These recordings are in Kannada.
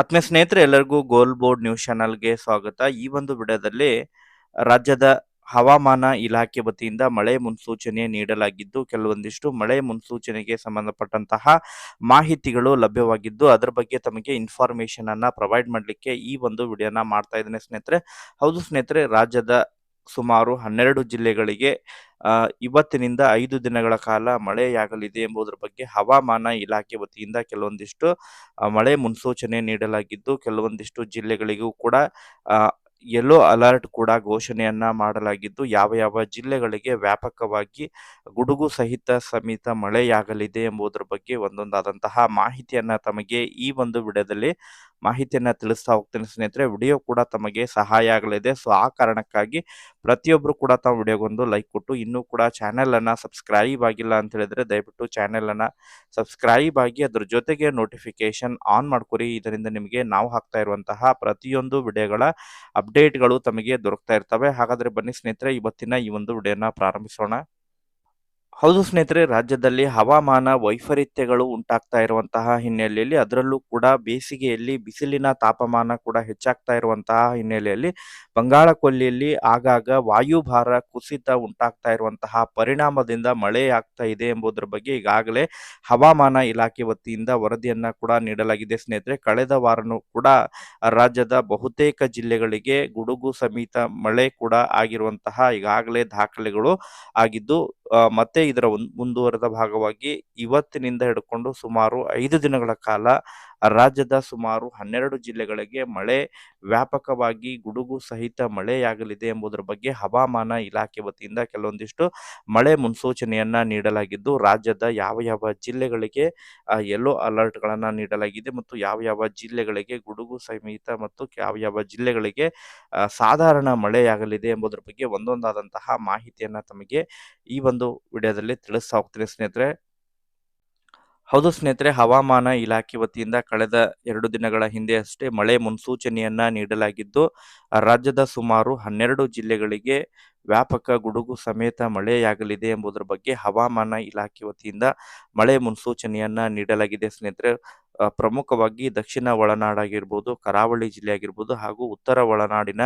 ಆತ್ಮೀಯ ಸ್ನೇಹಿತರೆ, ಎಲ್ಲರಿಗೂ ಗೋಲ್ ಬೋರ್ಡ್ ನ್ಯೂಸ್ ಚಾನಲ್ಗೆ ಸ್ವಾಗತ. ಈ ಒಂದು ವಿಡಿಯೋದಲ್ಲಿ ರಾಜ್ಯದ ಹವಾಮಾನ ಇಲಾಖೆ ವತಿಯಿಂದ ಮಳೆ ಮುನ್ಸೂಚನೆ ನೀಡಲಾಗಿದ್ದು, ಕೆಲವೊಂದಿಷ್ಟು ಮಳೆ ಮುನ್ಸೂಚನೆಗೆ ಸಂಬಂಧಪಟ್ಟಂತಹ ಮಾಹಿತಿಗಳು ಲಭ್ಯವಾಗಿದ್ದು, ಅದರ ಬಗ್ಗೆ ತಮಗೆ ಇನ್ಫಾರ್ಮೇಶನ್ ಅನ್ನ ಪ್ರೊವೈಡ್ ಮಾಡಲಿಕ್ಕೆ ಈ ಒಂದು ವಿಡಿಯೋನ ಮಾಡ್ತಾ ಇದ್ದೇನೆ ಸ್ನೇಹಿತರೆ. ಹೌದು ಸ್ನೇಹಿತರೆ, ರಾಜ್ಯದ ಸುಮಾರು ಹನ್ನೆರಡು ಜಿಲ್ಲೆಗಳಿಗೆ ಇವತ್ತಿನಿಂದ ಐದು ದಿನಗಳ ಕಾಲ ಮಳೆಯಾಗಲಿದೆ ಎಂಬುದರ ಬಗ್ಗೆ ಹವಾಮಾನ ಇಲಾಖೆ ವತಿಯಿಂದ ಕೆಲವೊಂದಿಷ್ಟು ಮಳೆ ಮುನ್ಸೂಚನೆ ನೀಡಲಾಗಿದ್ದು, ಕೆಲವೊಂದಿಷ್ಟು ಜಿಲ್ಲೆಗಳಿಗೂ ಕೂಡ ಯೆಲ್ಲೋ ಅಲರ್ಟ್ ಕೂಡ ಘೋಷಣೆಯನ್ನ ಮಾಡಲಾಗಿದ್ದು, ಯಾವ ಯಾವ ಜಿಲ್ಲೆಗಳಿಗೆ ವ್ಯಾಪಕವಾಗಿ ಗುಡುಗು ಸಹಿತ ಸಮೇತ ಮಳೆಯಾಗಲಿದೆ ಎಂಬುದರ ಬಗ್ಗೆ ಒಂದೊಂದಾದಂತಹ ಮಾಹಿತಿಯನ್ನ ತಮಗೆ ಈ ಒಂದು ವಿಡಿಯೋದಲ್ಲಿ ಮಾಹಿತಿಯನ್ನ ತಿಳಿಸ್ತಾ ಹೋಗ್ತೇನೆ ಸ್ನೇಹಿತರೆ. ವಿಡಿಯೋ ಕೂಡ ತಮಗೆ ಸಹಾಯ ಆಗಲಿದೆ. ಸೊ ಆ ಕಾರಣಕ್ಕಾಗಿ ಪ್ರತಿಯೊಬ್ಬರು ಕೂಡ ತಾವು ವಿಡಿಯೋಗೊಂದು ಲೈಕ್ ಕೊಟ್ಟು, ಇನ್ನೂ ಕೂಡ ಚಾನೆಲ್ ಅನ್ನ ಸಬ್ಸ್ಕ್ರೈಬ್ ಆಗಿಲ್ಲ ಅಂತ ಹೇಳಿದ್ರೆ ದಯವಿಟ್ಟು ಚಾನೆಲ್ ಅನ್ನ ಸಬ್ಸ್ಕ್ರೈಬ್ ಆಗಿ ಅದ್ರ ಜೊತೆಗೆ ನೋಟಿಫಿಕೇಶನ್ ಆನ್ ಮಾಡ್ಕೊರಿ. ಇದರಿಂದ ನಿಮಗೆ ನಾವು ಹಾಕ್ತಾ ಇರುವಂತಹ ಪ್ರತಿಯೊಂದು ವಿಡಿಯೋಗಳ ಅಪ್ಡೇಟ್ಗಳು ತಮಗೆ ದೊರಕ್ತಾ ಇರ್ತವೆ. ಹಾಗಾದ್ರೆ ಬನ್ನಿ ಸ್ನೇಹಿತರೆ, ಇವತ್ತಿನ ಈ ಒಂದು ವಿಡಿಯೋನ ಪ್ರಾರಂಭಿಸೋಣ. ಹೌದು ಸ್ನೇಹಿತರೆ, ರಾಜ್ಯದಲ್ಲಿ ಹವಾಮಾನ ವೈಪರೀತ್ಯಗಳು ಉಂಟಾಗ್ತಾ ಇರುವಂತಹ ಹಿನ್ನೆಲೆಯಲ್ಲಿ ಅದರಲ್ಲೂ ಕೂಡ ಬೇಸಿಗೆಯಲ್ಲಿ ಬಿಸಿಲಿನ ತಾಪಮಾನ ಕೂಡ ಹೆಚ್ಚಾಗ್ತಾ ಇರುವಂತಹ ಹಿನ್ನೆಲೆಯಲ್ಲಿ ಬಂಗಾಳ ಕೊಲ್ಲಿಯಲ್ಲಿ ಆಗಾಗ ವಾಯುಭಾರ ಕುಸಿತ ಉಂಟಾಗ್ತಾ ಇರುವಂತಹ ಪರಿಣಾಮದಿಂದ ಮಳೆ ಆಗ್ತಾ ಇದೆ ಎಂಬುದರ ಬಗ್ಗೆ ಈಗಾಗಲೇ ಹವಾಮಾನ ಇಲಾಖೆ ವತಿಯಿಂದ ವರದಿಯನ್ನ ಕೂಡ ನೀಡಲಾಗಿದೆ ಸ್ನೇಹಿತರೆ. ಕಳೆದ ವಾರನೂ ಕೂಡ ರಾಜ್ಯದ ಬಹುತೇಕ ಜಿಲ್ಲೆಗಳಿಗೆ ಗುಡುಗು ಸಮೇತ ಮಳೆ ಕೂಡ ಆಗಿರುವಂತಹ ಈಗಾಗಲೇ ದಾಖಲೆಗಳು ಆಗಿದ್ದು ಮತ್ತೆ ಇದರ ಮುಂದುವರೆದ ಭಾಗವಾಗಿ ಇವತ್ತಿನಿಂದ ಹಿಡ್ಕೊಂಡು ಸುಮಾರು ಐದು ದಿನಗಳ ಕಾಲ ರಾಜ್ಯದ ಸುಮಾರು ಹನ್ನೆರಡು ಜಿಲ್ಲೆಗಳಿಗೆ ಮಳೆ ವ್ಯಾಪಕವಾಗಿ ಗುಡುಗು ಸಹಿತ ಮಳೆಯಾಗಲಿದೆ ಎಂಬುದರ ಬಗ್ಗೆ ಹವಾಮಾನ ಇಲಾಖೆ ವತಿಯಿಂದ ಕೆಲವೊಂದಿಷ್ಟು ಮಳೆ ಮುನ್ಸೂಚನೆಯನ್ನ ನೀಡಲಾಗಿದ್ದು, ರಾಜ್ಯದ ಯಾವ ಯಾವ ಜಿಲ್ಲೆಗಳಿಗೆ ಯೆಲ್ಲೋ ಅಲರ್ಟ್ಗಳನ್ನು ನೀಡಲಾಗಿದೆ ಮತ್ತು ಯಾವ ಯಾವ ಜಿಲ್ಲೆಗಳಿಗೆ ಗುಡುಗು ಸಹಿತ ಮತ್ತು ಯಾವ ಯಾವ ಜಿಲ್ಲೆಗಳಿಗೆ ಸಾಧಾರಣ ಮಳೆಯಾಗಲಿದೆ ಎಂಬುದರ ಬಗ್ಗೆ ಒಂದೊಂದಾದಂತಹ ಮಾಹಿತಿಯನ್ನು ತಮಗೆ ಈ ಒಂದು ವಿಡಿಯೋದಲ್ಲಿ ತಿಳಿಸ್ತಾ ಹೋಗ್ತೀನಿ ಸ್ನೇಹಿತರೆ. ಹೌದು ಸ್ನೇಹಿತರೆ, ಹವಾಮಾನ ಇಲಾಖೆ ವತಿಯಿಂದ ಕಳೆದ ಎರಡು ದಿನಗಳ ಹಿಂದೆ ಅಷ್ಟೇ ಮಳೆ ಮುನ್ಸೂಚನೆಯನ್ನ ನೀಡಲಾಗಿದ್ದು, ರಾಜ್ಯದ ಸುಮಾರು ಹನ್ನೆರಡು ಜಿಲ್ಲೆಗಳಿಗೆ ವ್ಯಾಪಕ ಗುಡುಗು ಸಮೇತ ಮಳೆಯಾಗಲಿದೆ ಎಂಬುದರ ಬಗ್ಗೆ ಹವಾಮಾನ ಇಲಾಖೆ ವತಿಯಿಂದ ಮಳೆ ಮುನ್ಸೂಚನೆಯನ್ನ ನೀಡಲಾಗಿದೆ ಸ್ನೇಹಿತರೆ. ಪ್ರಮುಖವಾಗಿ ದಕ್ಷಿಣ ಒಳನಾಡಾಗಿರ್ಬೋದು, ಕರಾವಳಿ ಜಿಲ್ಲೆ ಆಗಿರ್ಬೋದು ಹಾಗೂ ಉತ್ತರ ಒಳನಾಡಿನ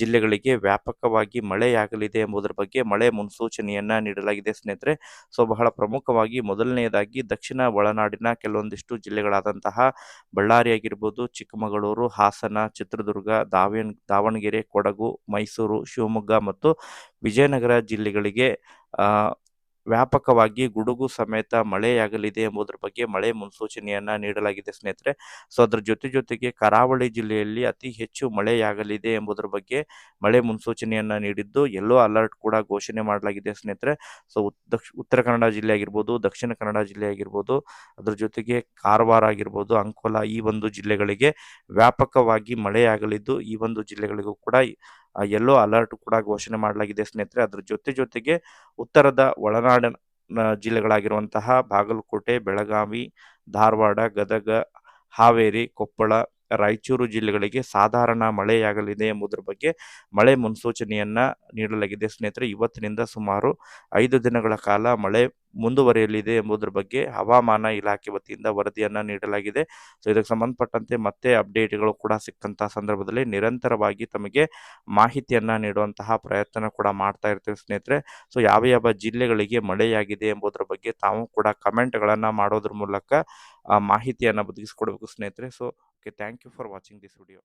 ಜಿಲ್ಲೆಗಳಿಗೆ ವ್ಯಾಪಕವಾಗಿ ಮಳೆಯಾಗಲಿದೆ ಎಂಬುದರ ಬಗ್ಗೆ ಮಳೆ ಮುನ್ಸೂಚನೆಯನ್ನ ನೀಡಲಾಗಿದೆ. ಸ್ನೇಹಿತರೆ, ಸೊ ಬಹಳ ಪ್ರಮುಖವಾಗಿ ಮೊದಲನೆಯದಾಗಿ ದಕ್ಷಿಣ ಒಳನಾಡಿನ ಕೆಲವೊಂದಿಷ್ಟು ಜಿಲ್ಲೆಗಳಾದಂತಹ ಬಳ್ಳಾರಿ ಆಗಿರ್ಬೋದು ಚಿಕ್ಕಮಗಳೂರು, ಹಾಸನ, ಚಿತ್ರದುರ್ಗ, ದಾವಣ, ದಾವಣಗೆರೆ, ಕೊಡಗು, ಮೈಸೂರು, ಶಿವಮೊಗ್ಗ ಮತ್ತು ವಿಜಯನಗರ ಜಿಲ್ಲೆಗಳಿಗೆ ವ್ಯಾಪಕವಾಗಿ ಗುಡುಗು ಸಮೇತ ಮಳೆಯಾಗಲಿದೆ ಎಂಬುದರ ಬಗ್ಗೆ ಮಳೆ ಮುನ್ಸೂಚನೆಯನ್ನ ನೀಡಲಾಗಿದೆ ಸ್ನೇಹಿತರೆ. ಸೊ, ಅದ್ರ ಜೊತೆ ಜೊತೆಗೆ ಕರಾವಳಿ ಜಿಲ್ಲೆಯಲ್ಲಿ ಅತಿ ಹೆಚ್ಚು ಮಳೆಯಾಗಲಿದೆ ಎಂಬುದರ ಬಗ್ಗೆ ಮಳೆ ಮುನ್ಸೂಚನೆಯನ್ನ ನೀಡಿದ್ದು ಎಲ್ಲೋ ಅಲರ್ಟ್ ಕೂಡ ಘೋಷಣೆ ಮಾಡಲಾಗಿದೆ ಸ್ನೇಹಿತರೆ. ಸೊ ಉತ್ತರ ಕನ್ನಡ ಜಿಲ್ಲೆ ಆಗಿರ್ಬೋದು, ದಕ್ಷಿಣ ಕನ್ನಡ ಜಿಲ್ಲೆ ಆಗಿರ್ಬೋದು, ಅದ್ರ ಜೊತೆಗೆ ಕಾರವಾರ ಆಗಿರ್ಬೋದು, ಅಂಕೋಲಾ ಈ ಒಂದು ಜಿಲ್ಲೆಗಳಿಗೆ ವ್ಯಾಪಕವಾಗಿ ಮಳೆಯಾಗಲಿದ್ದು ಈ ಒಂದು ಜಿಲ್ಲೆಗಳಿಗೂ ಕೂಡ ಯೆಲ್ಲೋ ಅಲರ್ಟ್ ಕೂಡ ಘೋಷಣೆ ಮಾಡಲಾಗಿದೆ ಸ್ನೇಹಿತರೆ. ಅದರ ಜೊತೆ ಜೊತೆಗೆ ಉತ್ತರದ ಒಳನಾಡಿನ ಜಿಲ್ಲೆಗಳಾಗಿರುವಂತಹ ಬಾಗಲಕೋಟೆ, ಬೆಳಗಾವಿ, ಧಾರವಾಡ, ಗದಗ, ಹಾವೇರಿ, ಕೊಪ್ಪಳ ರಾಯಚೂರು ಜಿಲ್ಲೆಗಳಿಗೆ ಸಾಧಾರಣ ಮಳೆಯಾಗಲಿದೆ ಎಂಬುದರ ಬಗ್ಗೆ ಮಳೆ ಮುನ್ಸೂಚನೆಯನ್ನ ನೀಡಲಾಗಿದೆ. ಸ್ನೇಹಿತರೆ, ಇವತ್ತಿನಿಂದ ಸುಮಾರು ಐದು ದಿನಗಳ ಕಾಲ ಮಳೆ ಮುಂದುವರಿಯಲಿದೆ ಎಂಬುದರ ಬಗ್ಗೆ ಹವಾಮಾನ ಇಲಾಖೆ ವತಿಯಿಂದ ವರದಿಯನ್ನ ನೀಡಲಾಗಿದೆ. ಸೊ ಇದಕ್ಕೆ ಸಂಬಂಧಪಟ್ಟಂತೆ ಮತ್ತೆ ಅಪ್ಡೇಟ್ಗಳು ಕೂಡ ಸಿಕ್ಕಂತಹ ಸಂದರ್ಭದಲ್ಲಿ ನಿರಂತರವಾಗಿ ತಮಗೆ ಮಾಹಿತಿಯನ್ನ ನೀಡುವಂತಹ ಪ್ರಯತ್ನ ಕೂಡ ಮಾಡ್ತಾ ಇರ್ತೀವಿ ಸ್ನೇಹಿತರೆ. ಸೊ ಯಾವ ಯಾವ ಜಿಲ್ಲೆಗಳಿಗೆ ಮಳೆಯಾಗಿದೆ ಎಂಬುದರ ಬಗ್ಗೆ ತಾವು ಕೂಡ ಕಮೆಂಟ್ಗಳನ್ನು ಮಾಡೋದ್ರ ಮೂಲಕ ಆ ಮಾಹಿತಿಯನ್ನ ಬದಗಿಸ್ಕೊಡ್ಬೇಕು ಸ್ನೇಹಿತರೆ. So okay thank you for watching this video